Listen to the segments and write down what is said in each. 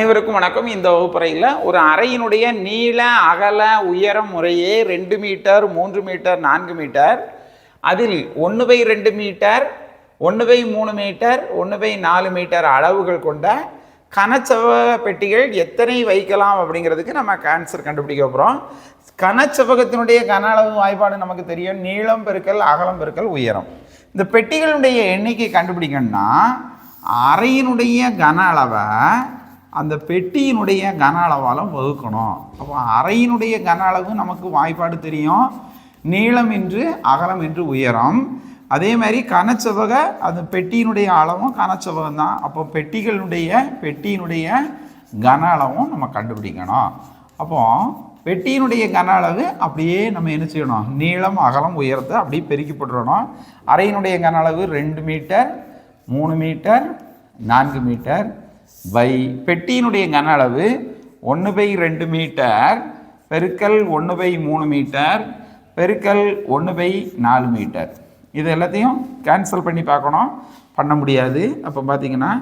அனைவருக்கும் வணக்கம். இந்த வகுப்பறையில் ஒரு அறையினுடைய நீள அகல உயரம் முறையே ரெண்டு மீட்டர் மூன்று மீட்டர் நான்கு மீட்டர். அதில் ஒன்று பை ரெண்டு மீட்டர் ஒன்று பை மூணு மீட்டர் ஒன்று பை நாலு மீட்டர் அளவுகள் கொண்ட கனச்செவக பெட்டிகள் எத்தனை வைக்கலாம் அப்படிங்கிறதுக்கு நம்ம ஆன்சர் கண்டுபிடிக்க போகிறோம் கனச்செவகத்தினுடைய கன அளவு வாய்ப்பாடு நமக்கு தெரியும். நீளம் பெருக்கல் அகலம் பெருக்கல் உயரம். இந்த பெட்டிகளுடைய எண்ணிக்கை கண்டுபிடிக்கணும்னா அறையினுடைய கன அளவை அந்த பெட்டியினுடைய கன அளவால் வகுக்கணும். அப்போ அறையினுடைய கன அளவு நமக்கு வாய்ப்பாடு தெரியும். நீளம் என்று அகலம் என்று உயரம். அதே மாதிரி கனச்செவக அந்த பெட்டியினுடைய அளவும் கனச்செவகம் தான். அப்போ பெட்டிகளுடைய பெட்டியினுடைய கன அளவும் நம்ம கண்டுபிடிக்கணும். அப்போ பெட்டியினுடைய கன அளவு அப்படியே நம்ம என்ன செய்யணும்? நீளம் அகலம் உயரத்தை அப்படியே பெருக்கி போட்டுறணும் அறையினுடைய கன அளவு ரெண்டு மீட்டர் மூணு மீட்டர் நான்கு மீட்டர் பை பெட்டியினுடைய கன அளவு ஒன்று பை ரெண்டு மீட்டர் பெருக்கல் ஒன்று பை மூணு மீட்டர் பெருக்கல் ஒன்று பை நாலு மீட்டர். இது எல்லாத்தையும் கேன்சல் பண்ணி பார்க்கணும். பண்ண முடியாது. அப்போ பார்த்தீங்கன்னா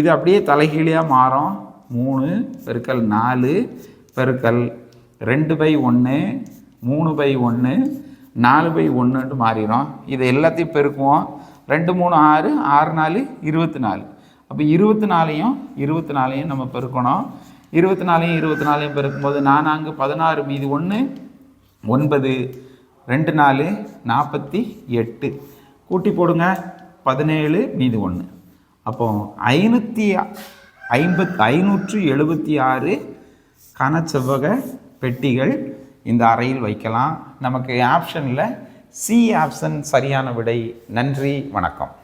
இது அப்படியே தலைகீழியாக மாறும். மூணு பெருக்கல் நாலு பெருக்கல் ரெண்டு பை ஒன்று மூணு பை ஒன்று நாலு பை ஒன்றுன்ட்டு மாறிடும் இதை எல்லாத்தையும் பெருக்குவோம். ரெண்டு மூணு ஆறு ஆறு நாலு இருபத்தி நாலு. அப்போ இருபத்தி நாலையும் இருபத்தி நாலையும் நம்ம பெருக்கணும். இருபத்தி நாலையும் இருபத்தி நாலையும் பெருக்கும்போது நானாங்கு பதினாறு மீதி ஒன்று ஒன்பது ரெண்டு நாலு நாற்பத்தி எட்டு. கூட்டி போடுங்க பதினேழு மீதி ஒன்று அப்போ ஐநூற்றி ஐம்பத் ஐநூற்று எழுபத்தி ஆறு கனச்செவ்வக பெட்டிகள் இந்த அறையில் வைக்கலாம். நமக்கு ஆப்ஷனில் சி ஆப்ஷன் சரியான விடை. நன்றி வணக்கம்.